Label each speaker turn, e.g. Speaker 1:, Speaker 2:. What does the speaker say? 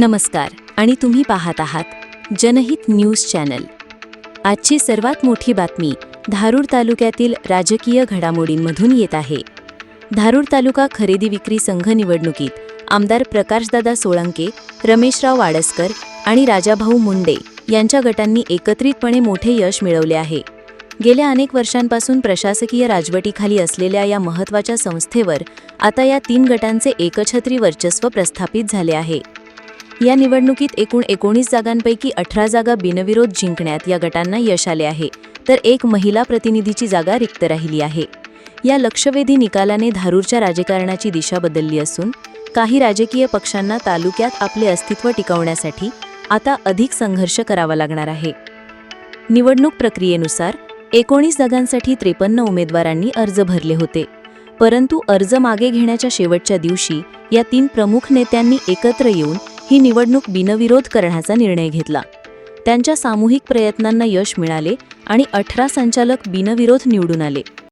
Speaker 1: नमस्कार आणि तुम्ही पाहत आहात जनहित न्यूज चॅनल. आजची सर्वात मोठी बातमी धारूर तालुक्यातील राजकीय घडामोडींमधून येत आहे. धारूर तालुका खरेदी विक्री संघ निवडणुकीत आमदार प्रकाशदादा सोळंके रमेशराव वाडसकर आणि राजाभाऊ मुंडे यांच्या गटांनी एकत्रितपणे मोठे यश मिळवले आहे. गेल्या अनेक वर्षांपासून प्रशासकीय राजवटीखाली असलेल्या या महत्त्वाच्या संस्थेवर आता या तीन गटांचे एकछत्री वर्चस्व प्रस्थापित झाले आहे. या निवडणुकीत एकूण एकोणीस जागांपैकी अठरा जागा बिनविरोध जिंकण्यात या गटांना यश आले आहे. तर एक महिला प्रतिनिधीची जागा रिक्त राहिली आहे. या लक्षवेधी निकालाने धारूरच्या राजकारणाची दिशा बदलली असून काही राजकीय पक्षांना तालुक्यात आपले अस्तित्व टिकवण्यासाठी आता अधिक संघर्ष करावा लागणार आहे. निवडणूक प्रक्रियेनुसार एकोणीस जागांसाठी त्रेपन्न उमेदवारांनी अर्ज भरले होते. परंतु अर्ज मागे घेण्याच्या शेवटच्या दिवशी या तीन प्रमुख नेत्यांनी एकत्र येऊन ही निवडणूक बिनविरोध करण्याचा निर्णय घेतला. त्यांच्या सामूहिक प्रयत्नांना यश मिळाले आणि अठरा संचालक बिनविरोध निवडून आले.